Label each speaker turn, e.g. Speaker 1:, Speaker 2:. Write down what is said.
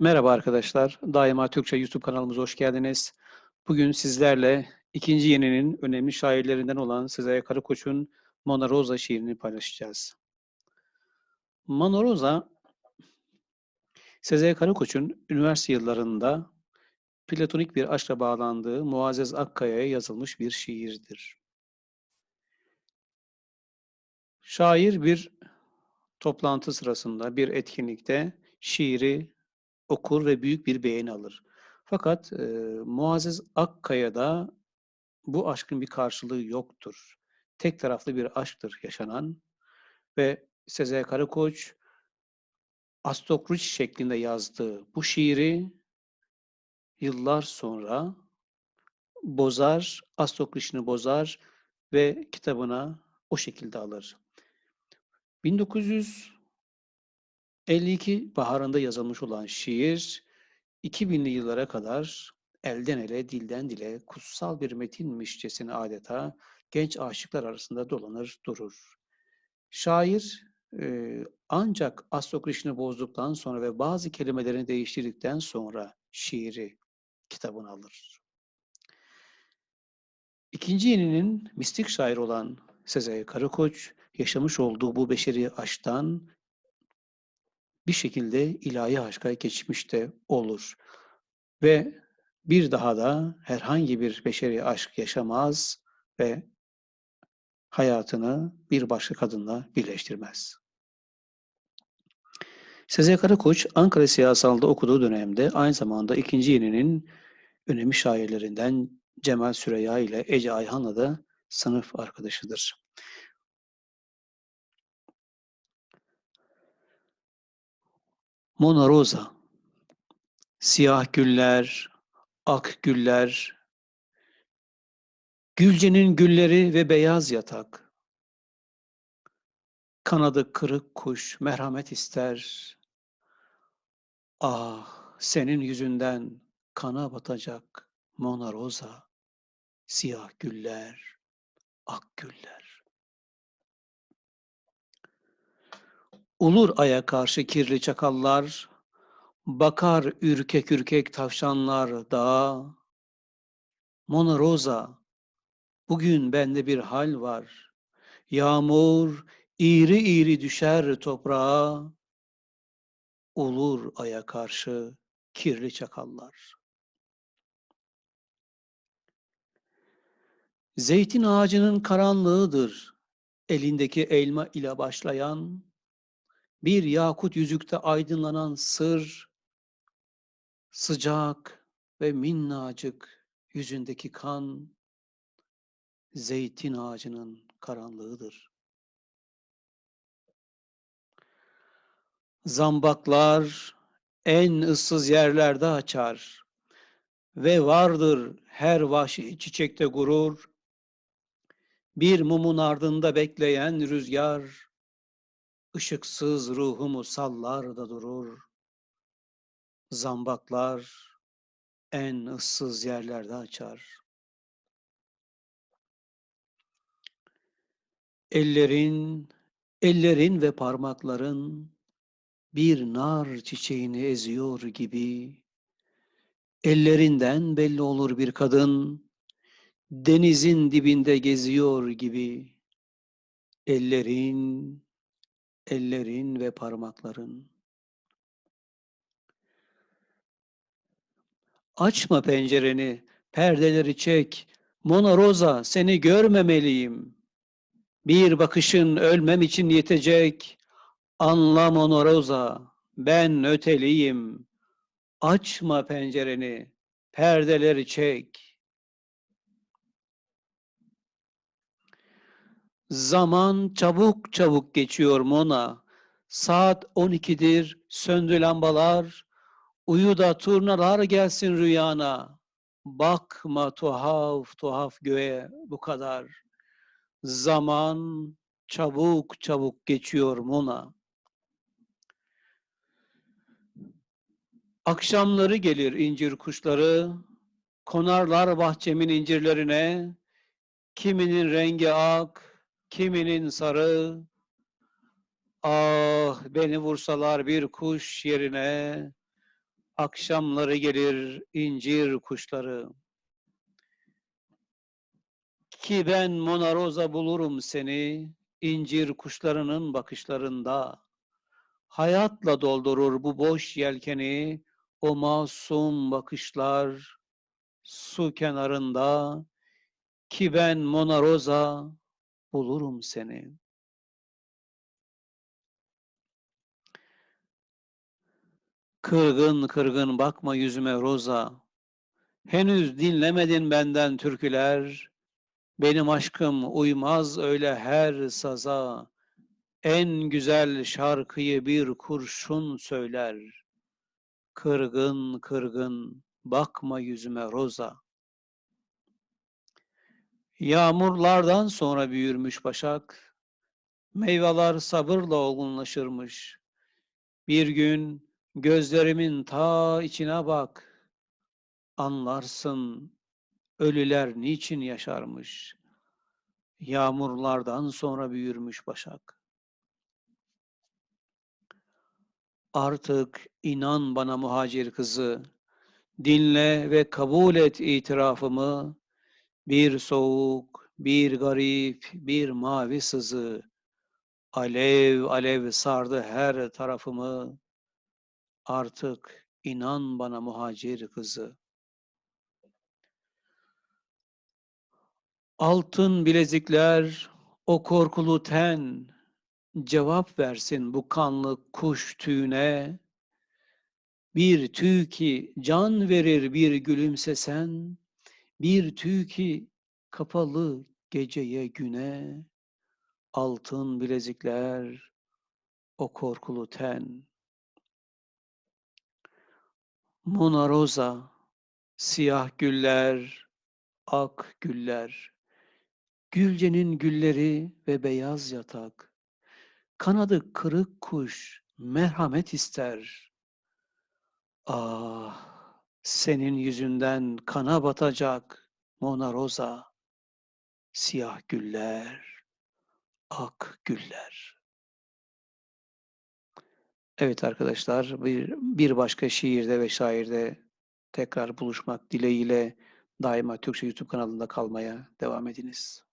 Speaker 1: Merhaba arkadaşlar. Daima Türkçe YouTube kanalımıza hoş geldiniz. Bugün sizlerle ikinci yeninin önemli şairlerinden olan Sezai Karakoç'un Mona Rosa şiirini paylaşacağız. Mona Rosa, Sezai Karakoç'un üniversite yıllarında platonik bir aşkla bağlandığı Muazzez Akkaya'ya yazılmış bir şiirdir. Şair bir toplantı sırasında, bir etkinlikte şiiri okur ve büyük bir beğeni alır. Fakat e, Muazzez Akkaya'da bu aşkın bir karşılığı yoktur. Tek taraflı bir aşktır yaşanan ve Sezai Karakoç Astokruç şeklinde yazdığı bu şiiri yıllar sonra bozar, Astokruç'unu bozar ve kitabına o şekilde alır. 1952 baharında yazılmış olan şiir 2000'li yıllara kadar elden ele, dilden dile kutsal bir metinmişçesine adeta genç aşıklar arasında dolanır durur. Şair e, ancak Astrokrishna bozduktan sonra ve bazı kelimelerini değiştirdikten sonra şiiri kitabını alır. İkinci yeninin mistik şair olan Sezai Karakoç yaşamış olduğu bu beşeri aşktan bir şekilde ilahi aşka geçmiş de olur. Ve bir daha da herhangi bir beşeri aşk yaşamaz ve hayatını bir başka kadınla birleştirmez. Sezai Karakoç Ankara Siyasal'da okuduğu dönemde aynı zamanda ikinci yeninin önemli şairlerinden Cemal Süreya ile Ece Ayhan'la da sınıf arkadaşıdır. Mona Rosa Siyah güller, ak güller, Gülcenin gülleri ve beyaz yatak. Kanadı kırık kuş merhamet ister. Ah, senin yüzünden kana batacak Mona Rosa, siyah güller, ak güller. Ulur aya karşı kirli çakallar, bakar ürkek ürkek tavşanlar dağa. Mona Rosa, bugün bende bir hal var. Yağmur iri iri düşer toprağa. Olur aya karşı kirli çakallar. Zeytin ağacının karanlığıdır elindeki elma ile başlayan, bir yakut yüzükte aydınlanan sır, sıcak ve minnacık yüzündeki kan, zeytin ağacının karanlığıdır. Zambaklar en ıssız yerlerde açar ve vardır her vahşi çiçekte gurur, bir mumun ardında bekleyen rüzgar, ışıksız ruhumu sallar da durur. Zambaklar en ıssız yerlerde açar. Ellerin, ellerin ve parmakların bir nar çiçeğini eziyor gibi, ellerinden belli olur bir kadın, denizin dibinde geziyor gibi, ellerin, ellerin ve parmakların. Açma pencereni, perdeleri çek, Mona Rosa seni görmemeliyim. Bir bakışın ölmem için yetecek, anla Mona Rosa, ben öteliyim. Açma pencereni, perdeleri çek. Zaman çabuk çabuk geçiyor Mona. Saat 12'dir, söndü lambalar. Uyu da turnalar gelsin rüyana. Bakma tuhaf tuhaf göğe bu kadar. Zaman çabuk çabuk geçiyor Mona. Akşamları gelir incir kuşları, konarlar bahçemin incirlerine. Kiminin rengi ak, kiminin sarı. Ah beni vursalar bir kuş yerine, Akşamları gelir incir kuşları. Ki ben Mona Rosa bulurum seni incir kuşlarının bakışlarında. Hayatla doldurur bu boş yelkeni o masum bakışlar su kenarında. Ki ben Mona Rosa bulurum seni. Kırgın kırgın bakma yüzüme Roza. Henüz dinlemedin benden türküler. Benim aşkım uymaz öyle her saza. En güzel şarkıyı bir kurşun söyler. Kırgın kırgın bakma yüzüme Roza. Yağmurlardan sonra büyürmüş başak. Meyveler sabırla olgunlaşırmış. Bir gün Gözlerimin ta içine bak. Anlarsın ölüler niçin yaşarmış. Yağmurlardan sonra büyürmüş başak. Artık inan bana muhacir kızı. Dinle ve kabul et itirafımı. Bir soğuk, bir garip, bir mavi sızı. Alev alev sardı her tarafımı. Artık inan bana muhacir kızı. Altın bilezikler, o korkulu ten, cevap versin bu kanlı kuş tüyüne. Bir tüy ki can verir bir gülümsesen, bir tüy ki kapalı geceye güne. Altın bilezikler, o korkulu ten. Mona Rosa, siyah güller, ak güller, Gülcenin gülleri ve beyaz yatak, kanadı kırık kuş merhamet ister. Ah, senin yüzünden kana batacak Mona Rosa, siyah güller, ak güller. Evet arkadaşlar, bir, bir başka şiirde ve şairde tekrar buluşmak dileğiyle daima Türkçe YouTube kanalında kalmaya devam ediniz.